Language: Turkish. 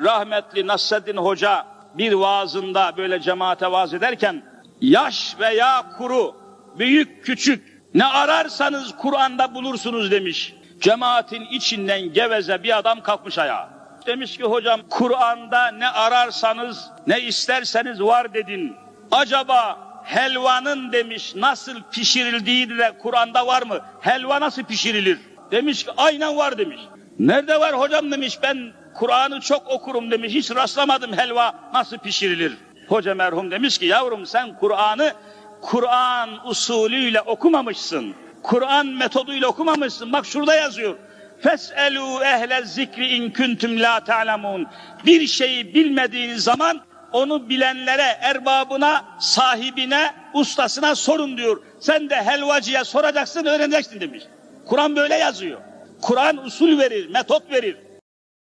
Rahmetli Nasreddin Hoca bir vaazında böyle cemaate vaaz ederken yaş veya kuru, büyük küçük ne ararsanız Kur'an'da bulursunuz demiş. Cemaatin içinden geveze bir adam kalkmış ayağa. Demiş ki hocam Kur'an'da ne ararsanız ne isterseniz var dedin. Acaba helvanın demiş nasıl pişirildiği de Kur'an'da var mı? Helva nasıl pişirilir? Demiş ki aynen var demiş. Nerede var hocam demiş ben Kur'an'ı çok okurum demiş hiç rastlamadım helva nasıl pişirilir. Hoca merhum demiş ki yavrum sen Kur'an'ı Kur'an usulüyle okumamışsın. Kur'an metoduyla okumamışsın. Bak şurada yazıyor. Feselu ehle zikri in kuntum la ta'lemun. Bir şeyi bilmediğiniz zaman onu bilenlere, erbabına, sahibine, ustasına sorun diyor. Sen de helvacıya soracaksın, öğreneceksin demiş. Kur'an böyle yazıyor. Kur'an usul verir, metot verir.